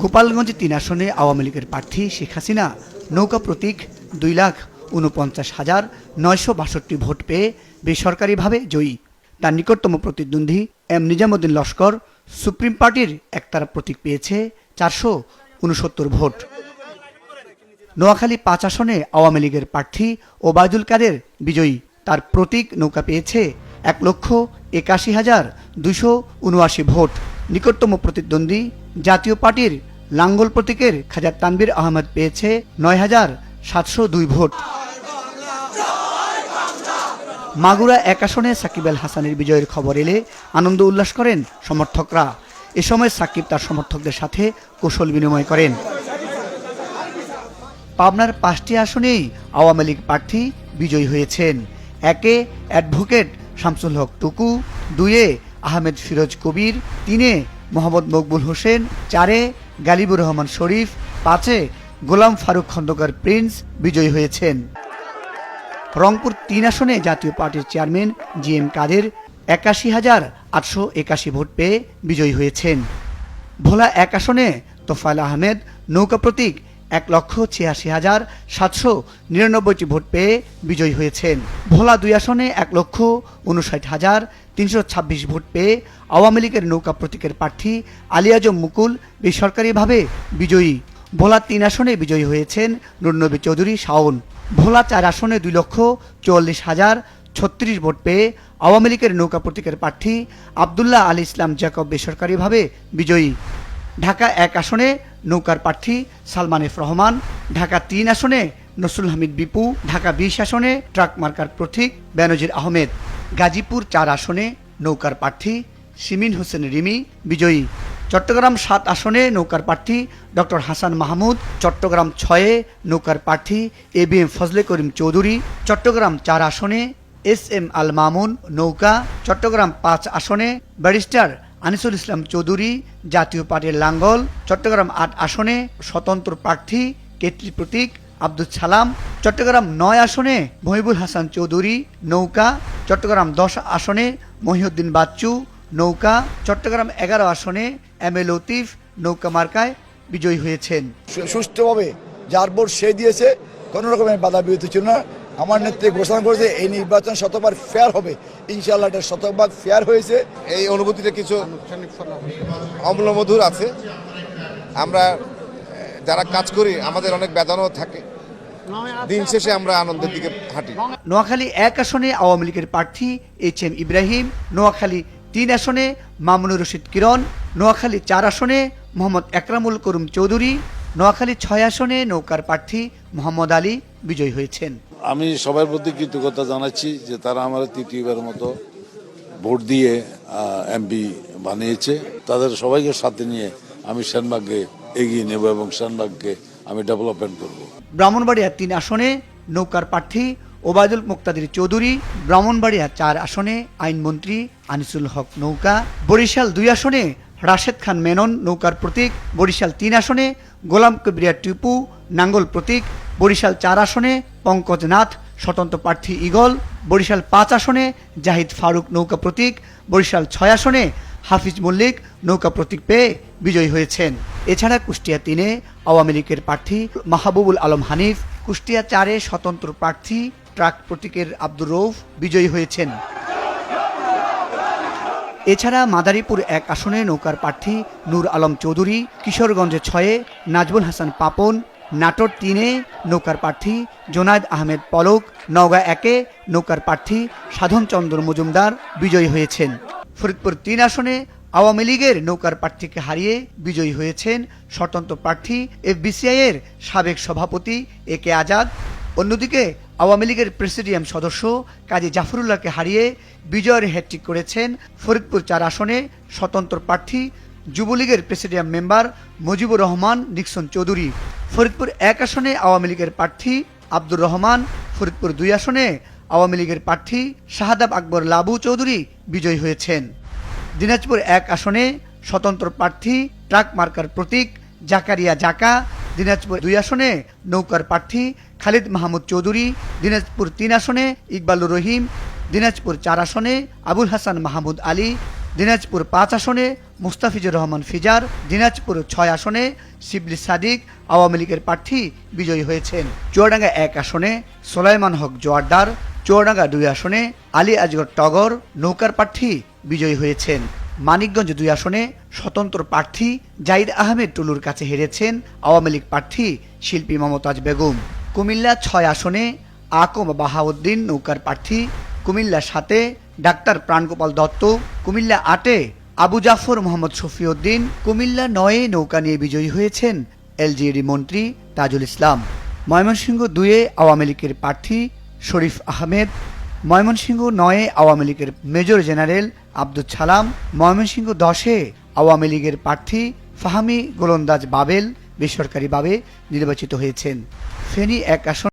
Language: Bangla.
গোপালগঞ্জ তিন আসনে আওয়ামী লীগের প্রার্থী শেখ হাসিনা। নৌকা প্রতীক দুই লাখ উনপঞ্চাশ হাজার নয়শো বাষট্টি ভোট পেয়ে বেসরকারিভাবে জয়ী। তার নিকটতম প্রতিদ্বন্দ্বী এম নিজামুদ্দিন লস্কর সুপ্রিম পার্টির একতারা প্রতীক পেয়েছে চারশো উনসত্তর ভোট। নোয়াখালী পাঁচ আসনে আওয়ামী লীগের প্রার্থী ওবায়দুল কাদের বিজয়ী। তার প্রতীক নৌকা পেয়েছে এক লক্ষ একাশি হাজার দুশো উনআশি ভোট। নিকটতম প্রতিদ্বন্দ্বী জাতীয় পার্টির লাঙ্গল প্রতীকের খাজা তানবির আহমেদ পেয়েছে নয় হাজার সাতশো দুই ভোট। মাগুরা এক আসনে সাকিব আল হাসানের বিজয়ের খবর এলে আনন্দ উল্লাস করেন সমর্থকরা। এ সময় সাকিব তার সমর্থকদের সাথে কৌশল বিনিময় করেন। পাবনার পাঁচটি আসনেই আওয়ামী লীগ প্রার্থী বিজয়ী হয়েছেন। একে অ্যাডভোকেট শামসুল হক টুকু, দুয়ে আহমেদ ফিরোজ কবির, তিনে মোহাম্মদ মকবুল হোসেন, চারে গালিবুর রহমান শরীফ, পাঁচে গোলাম ফারুক খন্দকার প্রিন্স বিজয়ী হয়েছেন। রংপুর তিন আসনে জাতীয় পার্টির চেয়ারম্যান জি এম কাদের একাশি হাজার আটশো একাশি ভোট পেয়ে বিজয়ী হয়েছেন। ভোলা এক আসনে তোফায়েল আহমেদ, নৌকা প্রতীক এক লক্ষ ছিয়াশি হাজার সাতশো নিরানব্বইটি ভোট পেয়ে বিজয়ী হয়েছেন। ভোলা দুই আসনে এক লক্ষ উনষাট হাজার তিনশো ছাব্বিশ ভোট পেয়ে আওয়ামী লীগের নৌকা প্রতীকের প্রার্থী আলী আজম মুকুল বেসরকারিভাবে বিজয়ী। ভোলা তিন আসনে বিজয়ী হয়েছেন নুরনবী চৌধুরী, শাওন। ভোলা চার আসনে দুই লক্ষ চুয়াল্লিশ হাজার ছত্রিশ ভোট পেয়ে আওয়ামী লীগের নৌকা প্রতীকের প্রার্থী আবদুল্লাহ আলী ইসলাম জ্যাকব বেসরকারিভাবে বিজয়ী। ঢাকা এক আসনে নৌকার প্রার্থী সালমান এফ রহমান, ঢাকা তিন আসনে নসরুল হামিদ বিপু, ঢাকা বিশ আসনে ট্রাক মার্কার প্রতীক বেনজির আহমেদ। গাজীপুর চার আসনে নৌকার প্রার্থী সিমিন হোসেন রিমি বিজয়ী। চট্টগ্রাম সাত আসনে নৌকার প্রার্থী ডক্টর হাসান মাহমুদ। চট্টগ্রাম ছয়ে নৌকার প্রার্থী A B M Fazle Karim Chowdhury. Chattogram চার আসনে এস এম আল মামুন নৌকা। চট্টগ্রাম পাঁচ আসনে ব্যারিস্টার আনিসুল ইসলাম চৌধুরী জাতীয় পার্টির লাঙ্গল। চট্টগ্রাম আট আসনে স্বতন্ত্র প্রার্থী কেটলি প্রতীক আব্দুল সালাম। চট্টগ্রাম নয় আসনে মহিবুল হাসান চৌধুরী নৌকা। চট্টগ্রাম দশ আসনে মহিউদ্দিন বাচ্চু নৌকা চট্টগ্রাম এগারো আসনে এম এ লতিফ নৌকা মার্কায় বিজয়ী হয়েছেন। সু- সুষ্ঠুভাবে যার ভোট সে দিয়েছে কোনো রকমের বাধা বিরতি ছিল না। আমার নেত্রী ঘোষণা করেছে এই নির্বাচন শতবার ফেয়ার হবে। ইনশাআল্লাহ এটা শতভাগ ফেয়ার হয়েছে। এই অনুভূতিটা কিছু অম্লমধুর আছে। আমরা যারা কাজ করি আমাদের অনেক বেদনাও থাকে। দিন শেষে আমরা আনন্দের দিকে হাঁটি। নোয়াখালী এক আসনে আওয়ামী লীগের প্রার্থী এইচ এম ইব্রাহিম নোয়াখালী তিন আসনে মামুনুর রশিদ কিরণ নোয়াখালী চার আসনে মোহাম্মদ একরামুল করুম চৌধুরী নোয়াখালী ছয় আসনে নৌকার প্রার্থী মোহাম্মদ আলী বিজয়ী হয়েছেন। আমি সবার প্রতি কৃতজ্ঞতা জানাচ্ছি যে তারা আমার তৃতীয়বারের মতো ভোট দিয়ে এমপি বানিয়েছে। তাদের সবাইকে সাথে নিয়ে আমি সেনবাগকে এগিয়ে নেব এবং সেনবাগকে আমি ডেভেলপমেন্ট করব। ব্রাহ্মণবাড়িয়া তিন আসনে নৌকার প্রার্থী ওবায়দুল মুক্তাদির চৌধুরী, ব্রাহ্মণবাড়িয়া চার আসনে আইনমন্ত্রী আনিসুল হক নৌকা, বরিশাল দুই আসনে রাশেদ খান মেনন নৌকার প্রতীক, বরিশাল তিন আসনে গোলাম কবিরিয়া টিপু নাঙ্গল প্রতীক, বরিশাল চার আসনে পঙ্কজ নাথ স্বতন্ত্র প্রার্থী ইগল বরিশাল পাঁচ আসনে জাহিদ ফারুক নৌকা প্রতীক, বরিশাল ছয় আসনে হাফিজ মল্লিক নৌকা প্রতীক পেয়ে বিজয়ী হয়েছেন। এছাড়া কুষ্টিয়া তিনে আওয়ামী লীগের প্রার্থী মাহবুবুল আলম হানিফ, কুষ্টিয়া চারে স্বতন্ত্র প্রার্থী ট্রাক প্রতীকের আব্দুর রৌফ বিজয়ী হয়েছেন। এছাড়া মাদারীপুর এক আসনে নৌকার প্রার্থী নূর আলম চৌধুরী, কিশোরগঞ্জে ছয়ে নাজবুল হাসান পাপন, নাটোর তিনে নৌকার প্রার্থী জোনায়দ আহমেদ পলক, নওগাঁ একে নৌকার প্রার্থী সাধনচন্দ্র মজুমদার বিজয়ী হয়েছেন। ফরিদপুর তিন আসনে আওয়ামী লীগের নৌকার প্রার্থীকে হারিয়ে বিজয়ী হয়েছেন স্বতন্ত্র প্রার্থী এফবিসিআই এর সাবেক সভাপতি এ কে আজাদ। অন্যদিকে আওয়ামী লীগের প্রেসিডিয়াম সদস্য কাজী জাফরুল্লাহকে হারিয়ে বিজয়ের হ্যাট্রিক করেছেন ফরিদপুর চার আসনে স্বতন্ত্র প্রার্থী যুবলীগের প্রেসিডিয়াম মেম্বার মুজিবুর রহমান নিক্সন চৌধুরী। ফরিদপুর এক আসনে আওয়ামী লীগের প্রার্থী আব্দুর রহমান, ফরিদপুর দুই আসনে আওয়ামী লীগের প্রার্থী শাহাদাব আকবর লাবু চৌধুরী বিজয়ী হয়েছেন। দিনাজপুর এক আসনে স্বতন্ত্র প্রার্থী, ট্রাক মার্কার প্রতীক জাকারিয়া জাকা, দিনাজপুর দুই আসনে নৌকার প্রার্থী খালিদ মাহমুদ চৌধুরী, দিনাজপুর তিন আসনে ইকবালুর রহিম, দিনাজপুর চার আসনে আবুল হাসান মাহমুদ আলী, দিনাজপুর পাঁচ আসনে মুস্তাফিজুর রহমান ফিজার, দিনাজপুর ছয় আসনে শিবলি সাদিক আওয়ামী লীগের প্রার্থী বিজয়ী হয়েছেন। চুয়াডাঙ্গা এক আসনে সোলাইমান হক জোয়ারদার, চুয়াডাঙ্গা দুই আসনে আলী আজগর টগর নৌকার প্রার্থী বিজয়ী হয়েছেন। মানিকগঞ্জ দুই আসনে স্বতন্ত্র প্রার্থী জাহিদ আহমেদ টুলুর কাছে হেরেছেন আওয়ামী লীগ প্রার্থী শিল্পী মমতাজ বেগম। কুমিল্লা ছয় আসনে আকম বাহাউদ্দিন নৌকার প্রার্থী কুমিল্লা সাতে ডাক্তার প্রাণগোপাল দত্ত, কুমিল্লা আটে আবু জাফর মোহাম্মদ শফিউদ্দিন, কুমিল্লা নয়ে নৌকা নিয়ে বিজয়ী হয়েছেন এলজিডি মন্ত্রী তাজুল ইসলাম। ময়মনসিংহ দুয়ে আওয়ামী লীগের প্রার্থী শরীফ আহমেদ ময়মনসিংহ নয়ে আওয়ামী লীগের মেজর জেনারেল আব্দুল ছালাম ময়মনসিংহ দশে আওয়ামী লীগের প্রার্থী ফাহামি গোলন্দাজ বাবেল বেসরকারিভাবে নির্বাচিত হয়েছেন। ফেনী এক আসন